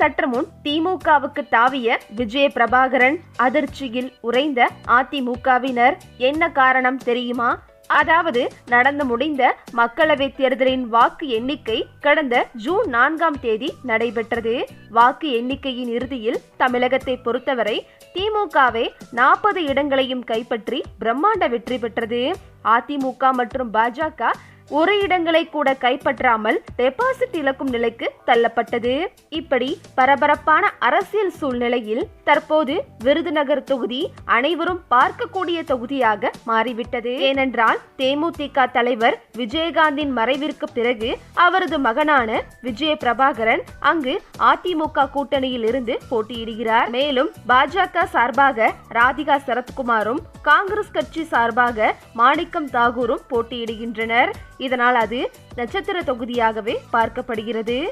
சற்று முன் திமுகவுக்கு தாவிய விஜய பிரபாகரன் அதிர்ச்சியில் உறைந்த அதிமுகவினர். என்ன காரணம் தெரியுமா? அதாவது நடந்து முடிந்த மக்களவை தேர்தலின் வாக்கு எண்ணிக்கை கடந்த ஜூன் நான்காம் தேதி நடைபெற்றது. வாக்கு எண்ணிக்கையின் இறுதியில் தமிழகத்தை பொறுத்தவரை திமுகவே நாற்பது இடங்களையும் கைப்பற்றி பிரம்மாண்ட வெற்றி பெற்றது. அதிமுக மற்றும் பாஜக ஒரு இடங்களை கூட கைப்பற்றாமல் டெபாசிட் இழக்கும் நிலைக்கு தள்ளப்பட்டது. இப்படி பரபரப்பான அரசியல் சூழ்நிலையில் தற்போது விருதுநகர் தொகுதி அனைவரும் பார்க்கக்கூடிய தொகுதியாக மாறிவிட்டது. ஏனென்றால் தேமுதிக தலைவர் விஜயகாந்தின் மறைவிற்கு பிறகு அவரது மகனான விஜய பிரபாகரன் அங்கு அதிமுக கூட்டணியில் இருந்து போட்டியிடுகிறார். மேலும் பாஜக சார்பாக ராதிகா சரத்குமாரும் காங்கிரஸ் கட்சி சார்பாக மாணிக்கம் தாகூரும் போட்டியிடுகின்றனர். இதனால் அது நட்சத்திர தொகுதியாகவே பார்க்கப்படுகிறது.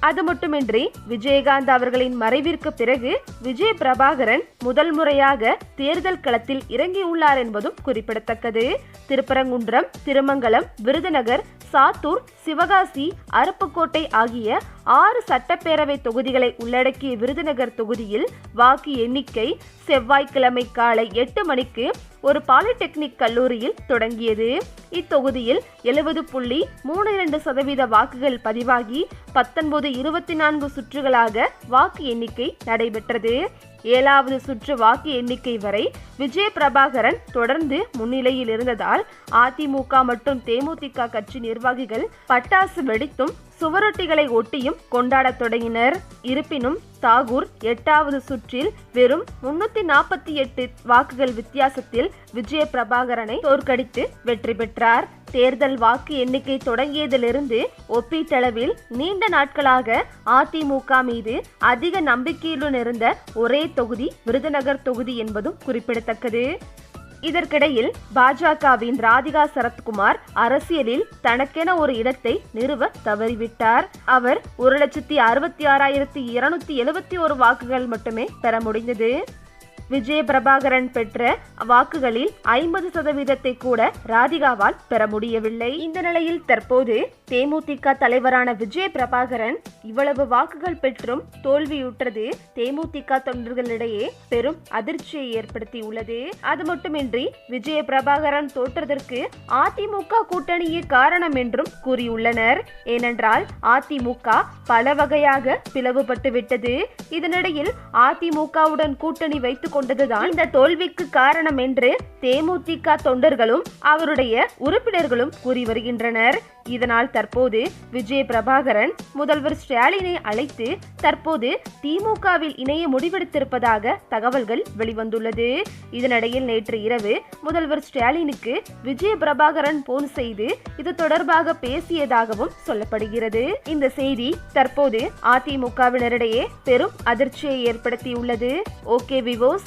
அது மட்டுமின்றி விஜயகாந்த் அவர்களின் மறைவிற்கு பிறகு விஜய் பிரபாகரன் முதல் முறையாக தேர்தல் களத்தில் இறங்கியுள்ளார் என்பதும் குறிப்பிடத்தக்கது. திருப்பரங்குன்றம் திருமங்கலம் விருதுநகர் சாத்தூர் சிவகாசி அருப்புக்கோட்டை ஆகிய ஆறு சட்டப்பேரவை தொகுதிகளை உள்ளடக்கிய விருதுநகர் தொகுதியில் வாக்கு எண்ணிக்கை செவ்வாய்க்கிழமை காலை எட்டு மணிக்கு ஒரு பாலிடெக்னிக் கல்லூரியில் தொடங்கியது. இத்தொகுதியில் எழுபது புள்ளி மூணு இரண்டு சதவீத வாக்குகள் பதிவாகி பத்தொன்பது இருபத்தி நான்கு சுற்றுகளாக வாக்கு எண்ணிக்கை நடைபெற்றது. ஏழாவது சுற்று வாக்கு எண்ணிக்கை வரை விஜய பிரபாகரன் தொடர்ந்து முன்னிலையில் இருந்ததால் அதிமுக மற்றும் தேமுதிக கட்சி நிர்வாகிகள் பட்டாசு வெடித்தும் சுவரொட்டிகளை ஒட்டியும் கொண்டாடத் தொடங்கினர். இருப்பினும் தாகூர் எட்டாவது சுற்றில் வெறும் முன்னூத்தி நாற்பத்தி எட்டு வாக்குகள் வித்தியாசத்தில் விஜய பிரபாகரனை தோற்கடித்து வெற்றி பெற்றார். தேர்தல் வாக்கு எண்ணிக்கை தொடங்கியதிலிருந்து ஒப்பீட்டளவில் நீண்ட நாட்களாக அதிமுக மீது அதிக நம்பிக்கையுடன் இருந்த ஒரே தொகுதி விருதுநகர் தொகுதி என்பதும் குறிப்பிடத்தக்கது. இதற்கிடையில் பாஜகவின் ராதிகா சரத்குமார் அரசியலில் தனக்கென ஒரு இடத்தை நிறுவ தவறிவிட்டார். அவர் ஒரு லட்சத்தி அறுபத்தி ஆறாயிரத்தி இருநூத்தி எழுபத்தி ஒரு வாக்குகள் மட்டுமே பெற முடிந்தது. விஜய பிரபாகரன் பெற்ற வாக்குகளில் ஐம்பது சதவீதத்தை கூட ராதிகாவால் பெற முடியவில்லை. இந்த நிலையில் தற்போது தேமுதிக தலைவரான விஜய பிரபாகரன் இவ்வளவு வாக்குகள் பெற்றும் தோல்வியுற்றது. தேமுதிக தொண்டர்களிடையே பெரும் அதிர்ச்சியை ஏற்படுத்தியுள்ளது. அது மட்டுமின்றி விஜய பிரபாகரன் தோற்றதற்கு அதிமுக கூட்டணியே காரணம் என்றும் கூறியுள்ளனர். ஏனென்றால் அதிமுக பல வகையாக பிளவுபட்டு விட்டது இதனிடையில் அதிமுகவுடன் கூட்டணி வைத்துக் கொண்டதுதான் இந்த தோல்விக்கு காரணம் என்று தேமுதிக தொண்டர்களும் அவருடைய உறுப்பினர்களும் கூறி வருகின்றனர். இதனால் தற்போது விஜய பிரபாகரன் முதல்வர் ஸ்டாலினை அழைத்து தற்போது திமுகவில் இணைய முடிவெடுத்திருப்பதாக தகவல்கள் வெளிவந்துள்ளது. இதனிடையில் நேற்று இரவு முதல்வர் ஸ்டாலினுக்கு விஜய பிரபாகரன் போன் செய்து இது தொடர்பாக பேசியதாகவும் சொல்லப்படுகிறது. இந்த செய்தி தற்போது அதிமுகவினரிடையே பெரும் அதிர்ச்சியை ஏற்படுத்தியுள்ளது. ஓகே விவோஸ்